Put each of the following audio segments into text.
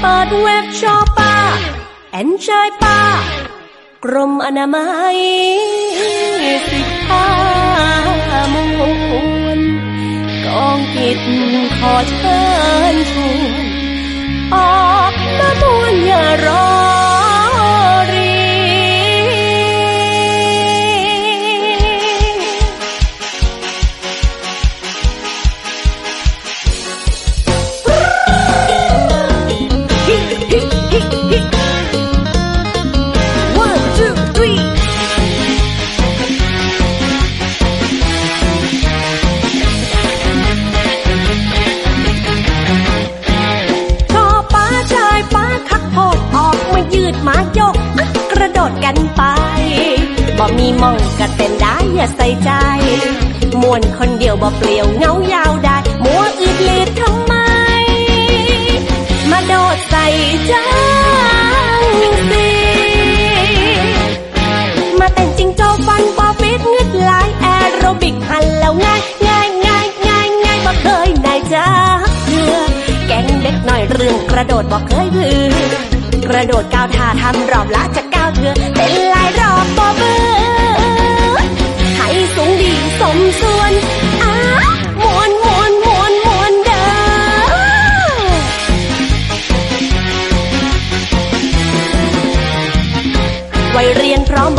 เปิดเว็บชอปป้าแอนชายป้ากรมอนามัยสิบห้ามวลกองกิจขอเชิญชวนออกมามวนอย่ารอ บ่เปลี่ยวเงายาวได้มัวอืดลีดทำไม มาโดดใส่จังสิมาเต้นจริงโจฟันบอฟิตงึดลายแอโรบิกหันแล้วง่ายง่ายง่ายง่ายง่ายบ่เคยนายจ้าเพื่อแก๊งเด็กหน่อยเรื่องกระโดดบ่เคยเพื่อกระโดดก้าวท่าทำรอบละจะก้าวเถื่อเต้นลายรอบบ่เบื่อให้สูงดีสมส่วน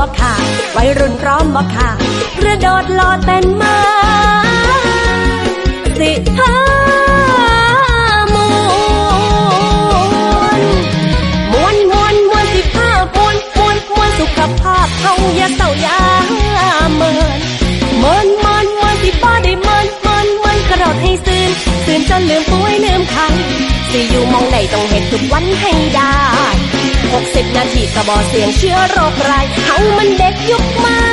บ่ค่ะวัยรุ่นพร้อมบ่ค่ะกระโดดโลดเต้นมาสิพามวนมวนมวนมวนสิพามวนมวนมวนสุขภาพเฮาอย่าเศร้าอย่าเมินเมินเมินมินสิบ่ได้เมินเมินเมินกระโดดให้ซื่นซื่นจนลืมป่วยลืมไข้สิอยู่มองไหนต้องเฮ็ดทุกวันให้ได้ หกสิบนาทีกระบอกเสียงเชื้อโรคไราย เขามันเด็กยุคใหม่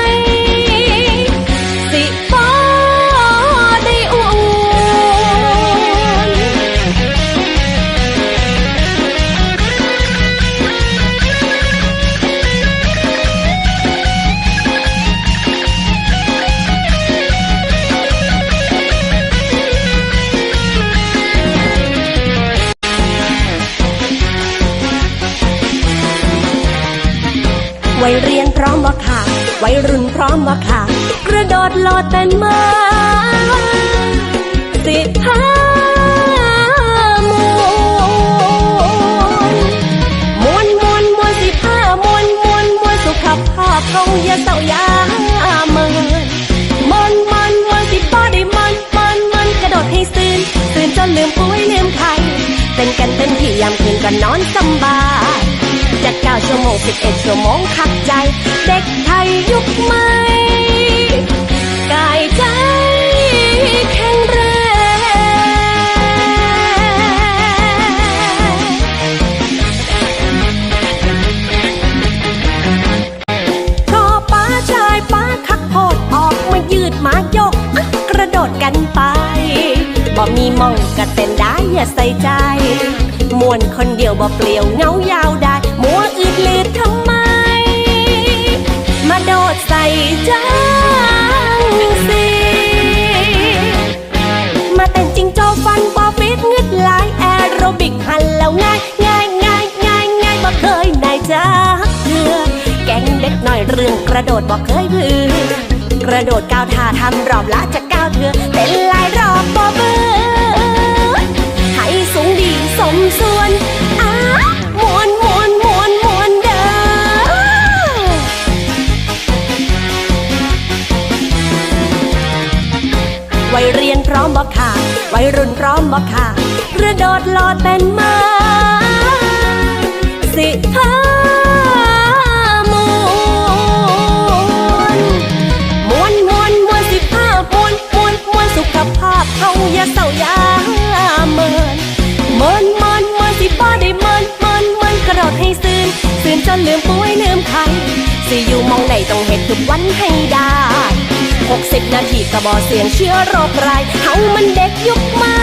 รุ่นพร้อมบ่ค่ะ กระโดดโลดเต้นมาสิพามวนมวนมวนมวนสิพามวนมวนมวนสุขภาพเขาอย่าเศร้าอย่า ชั่วโมงสิบเอ็ดชั่วโมงขับใจ เด็กไทยยุคใหม่กายใจแข็งแรงพอป้าชายป้าคักโพดออกมายืดมายกกระโดดกันไปบ่มีมองกระเต้นได้อย่าใส่ใจ มวนคนเดียวบ่เปลี่ยวเงายาวได้ ดลืดทำไม มาโดดใส่จังสิมาเต้นจริงโจฟันบอฟิตงึดลายแอโรบิกหันแล้วง่ายง่ายง่ายง่ายง่ายบ่เคยนายจ้าเพื่อแกงเด็กหน่อยเรื่องกระโดดบ่เคยเพื่อกระโดดก้าวท่าทำรอบละจะ บ่ค่ะกระโดดโลดเต้นมาสิพามวนมวนมวนมวนสิพามวนมวนมวนสุขภาพเฮาอย่าเศร้าอย่าเมินเมินเมินมินสิบ่ได้เมินเมินเมินกระโดดให้ซื่นซื่นจนลืมป่วยลืมไข้สิอยู่มองไหนต้องเฮ็ดทุกวันให้ได้หกสิบนาทีกระบอกเสียงเชื้อโรคไรายเฮามันเด็กยุคใหม่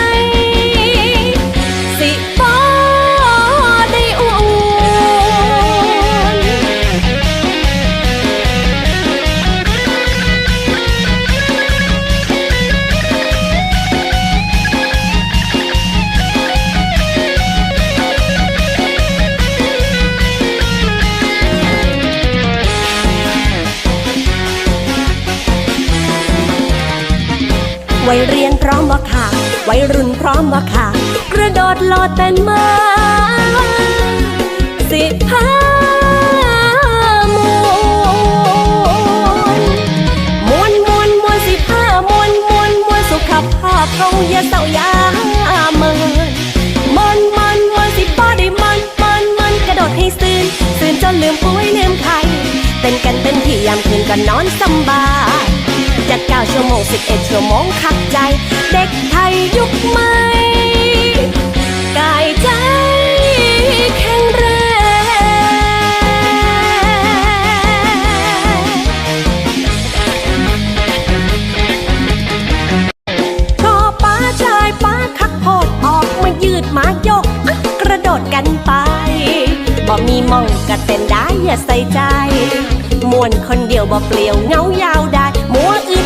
วัยเรียนพร้อมบ่ค่ะ วัยรุ่นพร้อมบ่ค่ะ กระโดดโลดเต้นมาสิบห้ามวนมวนมวนมวนสิบห้ามวนมวนมวนสุขภาพเขาอย่าเศร้าอย่าเมินมันมันมันสิบ่ได้มันมันมันกระโดดให้ซื่นซื่นจนลืมป่วยลืมไข้เต้นกันเต็มที่ยามคืนก็นอนสบาย ชั่วโมงสิบเอ็ดชั่วโมงขับใจ เด็กไทยยุคใหม่กายใจแข็งแรงก็ป้าชายป้าคักโพดออกมายืดมาโยกอะกระโดดกันไปบ่มีมองกะเต้นได้อย่าใส่ใจมวนคนเดียวบ่เปลี่ยวเงายาวได้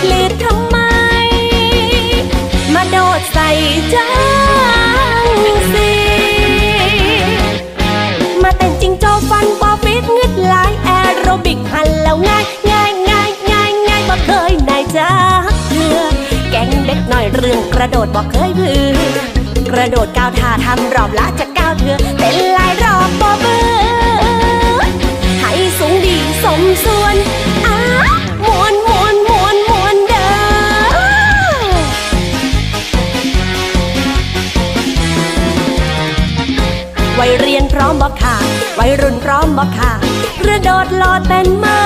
มัวอืดลืดทำไม มาโดดใส่จังสิมาเต้นจริงโจฟันบอฟิตงึดลายแอโรบิกหันแล้วง่ายง่ายง่ายง่ายง่ายบ่เคยนายจ้าเพื่อแก๊งเด็กหน่อยเรื่องกระโดดบ่เคยเพื่อกระโดดก้าวท่าทำรอบละจะก้าวเถื่อเต้นลายรอบบ่เบื่อให้สูงดีสมส่วน วัยเรียนพร้อมบ่ค่ะ วัยรุ่นพร้อมบ่ค่ะกระโดดโลดเต้นมา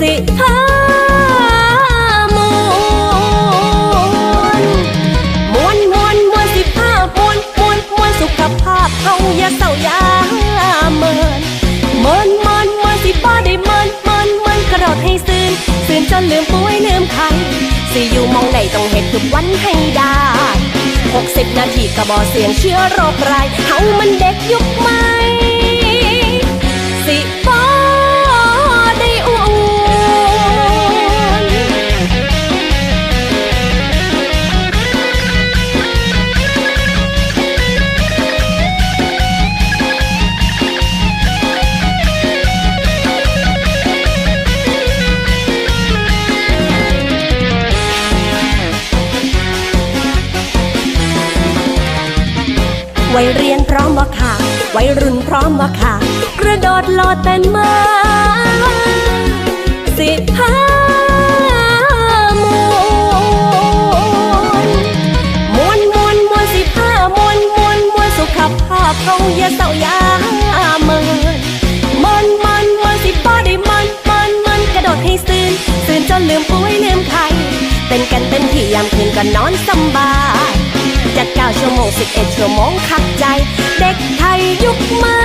สิห้ามวนมวนมวนมวนสิห้ามวนมวนมวนสุขภาพเฮาอย่าเศร้าอย่าเมินเมินเมินเมินสิบ่ได้เมินเมินเมินกระโดดให้ซื่นซื่นจนลืมป่วยลืมไข้สิอยู่มองใดต้องเฮ็ดทุกวันให้ได้ 60 นาทีกระบอเสียงเชื้อโรคไรายเฮามันเด็กยุคใหม่ วัยเรียนพร้อมบ่ค่ะ วัยรุ่นพร้อมบ่ค่ะ กระโดดโลดเต้นมาสิบห้ามวนมวนมวนมวนสิบห้ามวนมวนมวนสุขภาพเขาอย่าเศร้าอย่าเมินมันมันมันสิบ่ได้มันมันมันกระโดดให้ซื่นซื่นจนลืมป่วยลืมไข้เต้นกันเต็มที่ยามคืนก็นอนสบาย จากเก้าชั่วโมงสิบเอ็ดชั่วโมงขับใจ เด็กไทยยุคใหม่